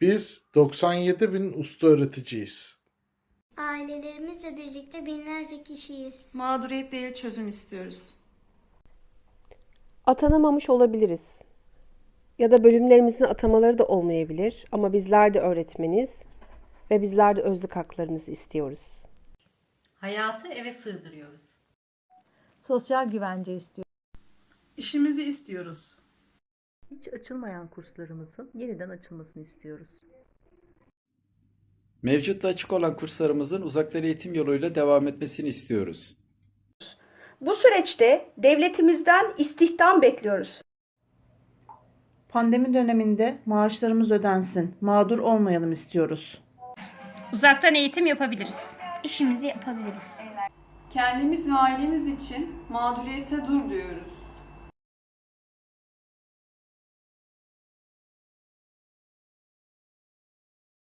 Biz 97 bin usta öğreticiyiz. Ailelerimizle birlikte binlerce kişiyiz. Mağduriyet değil çözüm istiyoruz. Atanamamış olabiliriz. Ya da bölümlerimizin atamaları da olmayabilir ama bizler de öğretmeniz ve bizler de özlük haklarımızı istiyoruz. Hayatı eve sığdırıyoruz. Sosyal güvence istiyoruz. İşimizi istiyoruz. Hiç açılmayan kurslarımızın yeniden açılmasını istiyoruz. Mevcutta açık olan kurslarımızın uzaktan eğitim yoluyla devam etmesini istiyoruz. Bu süreçte devletimizden istihdam bekliyoruz. Pandemi döneminde maaşlarımız ödensin. Mağdur olmayalım istiyoruz. Uzaktan eğitim yapabiliriz. İşimizi yapabiliriz. Kendimiz ve ailemiz için mağduriyete dur diyoruz.